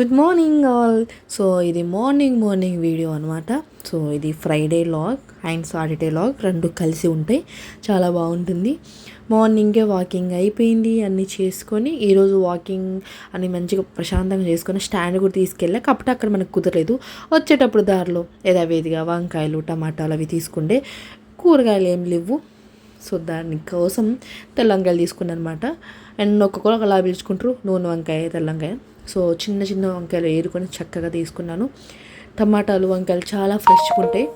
Good morning all. So ఇది morning morning video అనమాట so ఇది Friday vlog and Saturday vlog రెండు కలిసి ఉంటాయి చాలా బాగుంటుంది. మార్నింగే వాకింగ్ అయిపోయింది అన్నీ చేసుకొని ఈరోజు వాకింగ్ అని మంచిగా ప్రశాంతంగా చేసుకొని స్టాండ్ కూడా తీసుకెళ్ళా. కాబట్టి అక్కడ మనకు కుదరలేదు. వచ్చేటప్పుడు దారిలో యథావేదిగా వంకాయలు టమాటాలు అవి తీసుకుంటే కూరగాయలు ఏం లేవు. సో దానికోసం తెల్లంకాయలు తీసుకున్నాను అనమాట అండ్ ఒక్కొక్కరు ఒకలా పిలుచుకుంటారు. నూనె వంకాయ తెల్లంకాయ సో చిన్న చిన్న వంకాయలు ఏరుకొని చక్కగా తీసుకున్నాను. టమాటాలు వంకాయలు చాలా ఫ్రెష్గా ఉంటాయి.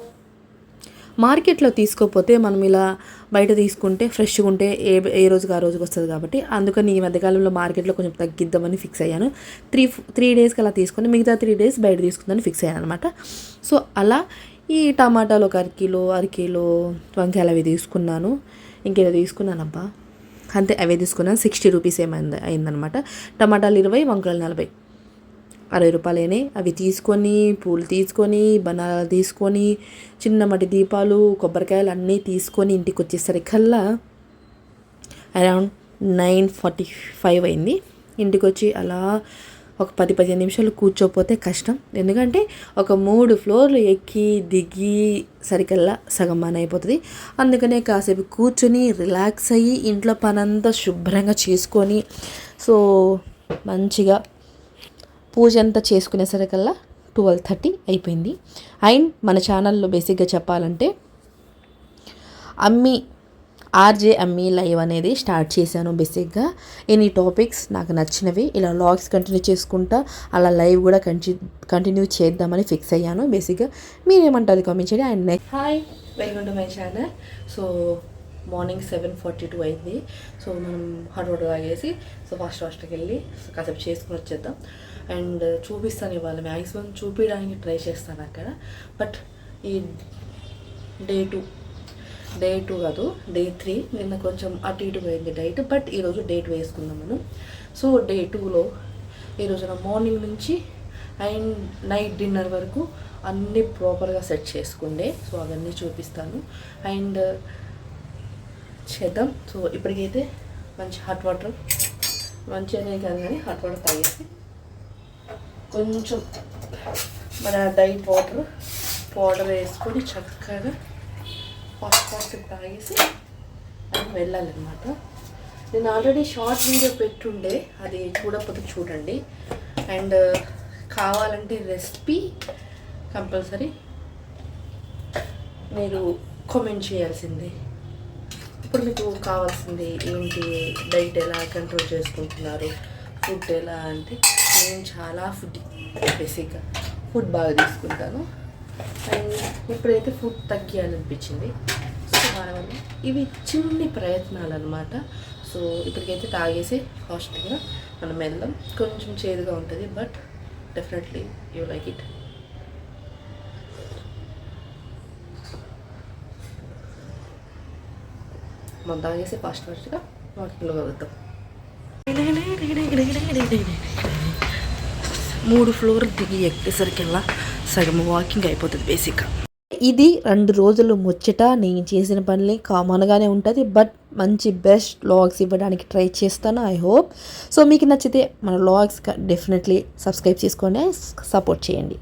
మార్కెట్లో తీసుకోకపోతే మనం ఇలా బయట తీసుకుంటే ఫ్రెష్గా ఉంటే ఏ ఏ రోజుకి ఆ రోజుకి వస్తుంది కాబట్టి. అందుకని ఈ మధ్యకాలంలో మార్కెట్లో కొంచెం తగ్గిద్దామని ఫిక్స్ అయ్యాను. త్రీ త్రీ డేస్కి అలా తీసుకుని మిగతా త్రీ డేస్ బయట తీసుకుందని ఫిక్స్ అయ్యాను అనమాట సో అలా ఈ టమాటాలు ఒక అరకిలో అరకిలో వంకాయలు అవి తీసుకున్నాను. ఇంకేదో తీసుకున్నానబ్బా. అంతే అవే తీసుకున్నాను. సిక్స్టీ రూపీస్ ఏమైంది అయిందనమాట. టమాటాలు ఇరవై వంకాయలు నలభై. అరవై రూపాయలేనే అవి తీసుకొని పూలు తీసుకొని బనాలు తీసుకొని చిన్న మట్టి దీపాలు కొబ్బరికాయలు అన్నీ తీసుకొని ఇంటికి వచ్చేసరికల్లా అరౌండ్ నైన్ ఫార్టీ ఫైవ్ అయింది. ఇంటికి వచ్చి అలా ఒక పది పదిహేను నిమిషాలు కూర్చోపోతే కష్టం. ఎందుకంటే ఒక మూడు ఫ్లోర్లు ఎక్కి దిగి సరికల్లా సగం మన అయిపోతుంది. అందుకనే కాసేపు కూర్చొని రిలాక్స్ అయ్యి ఇంట్లో పనంతా శుభ్రంగా చేసుకొని సో మంచిగా పూజ అంతా చేసుకునేసరికల్లా ట్వెల్వ్ థర్టీ అయిపోయింది. అండ్ మన ఛానల్లో బేసిక్గా చెప్పాలంటే అమ్మి ఆర్జే అమ్మీ లైవ్ అనేది స్టార్ట్ చేశాను బేసిక్గా. ఎనీ టాపిక్స్ నాకు నచ్చినవి ఇలా లాగ్స్ కంటిన్యూ చేసుకుంటా అలా లైవ్ కూడా కంటి కంటిన్యూ చేద్దామని ఫిక్స్ అయ్యాను. బేసిక్గా మీరేమంటారు కామెంట్ చేయండి. And next hi welcome to my channel. So morning seven forty two అయింది. సో మనం హాట్ వాటర్ తాగేసి సో ఫాస్ట్ ఫాస్ట్కి వెళ్ళి కాసేపు చేసుకుని వచ్చేద్దాం. అండ్ చూపిస్తాను ఇవాళ మ్యాక్సిమం చూపించడానికి ట్రై చేస్తాను అక్కడ. బట్ ఈ డే టూ డే టూ కాదు డే త్రీ. నిన్న కొంచెం అటు ఇటు పోయింది డైట్ బట్ ఈరోజు డేట్ వేసుకుందాం మనం. సో డే టూలో ఈరోజు నా మార్నింగ్ నుంచి అండ్ నైట్ డిన్నర్ వరకు అన్నీ ప్రాపర్గా సెట్ చేసుకుండే. సో అవన్నీ చూపిస్తాను. అండ్ చేద్దాం. సో ఇప్పటికైతే మంచి హాట్ వాటర్ మంచిగానే కాదు కానీ హాట్ వాటర్ తాగేసి కొంచెం మన డైట్ వాటర్ పౌడర్ వేసుకొని చక్కగా ఫాస్ట్ ఫాస్ట్ తాగేసి వెళ్ళాలన్నమాట. నేను ఆల్రెడీ షార్ట్ వీడియో పెట్టుండే అది చూడకపోతే చూడండి. అండ్ కావాలంటే రెసిపీ కంపల్సరీ మీరు కామెంట్ చేయాల్సిందే. ఇప్పుడు మీకు కావాల్సింది ఏంటి డైట్ ఎలా కంట్రోల్ చేసుకుంటున్నారు ఫుడ్ ఎలా అంటే నేను చాలా ఫుడ్ బేసిక్గా ఫుడ్ బాగా తీసుకుంటాను. అండ్ ఇప్పుడైతే ఫుడ్ తగ్గియాలనిపించింది. సో దానివల్ల ఇవి చిన్ని ప్రయత్నాలు అనమాట సో ఇప్పటికైతే తాగేసి హాస్టల్గా మనం వెళ్దాం కొంచెం చేదుగా ఉంటుంది but definitely you like it మనం తాగేసి ఫాస్ట్ ఫాస్ట్గా వాకింగ్లో కలుగుతాం మూడు ఫ్లోర్ దిగి ఎక్కేసరికల్లా సగం వాకింగ్ అయిపోతుంది బేసిక్గా. ఇది రెండు రోజులు ముచ్చట నేను చేసిన పనులే కామన్గానే ఉంటుంది బట్ మంచి బెస్ట్ లాగ్స్ ఇవ్వడానికి ట్రై చేస్తాను ఐ హోప్ సో మీకు నచ్చితే మన లాగ్స్ డెఫినెట్లీ సబ్స్క్రైబ్ చేసుకొని సపోర్ట్ చేయండి.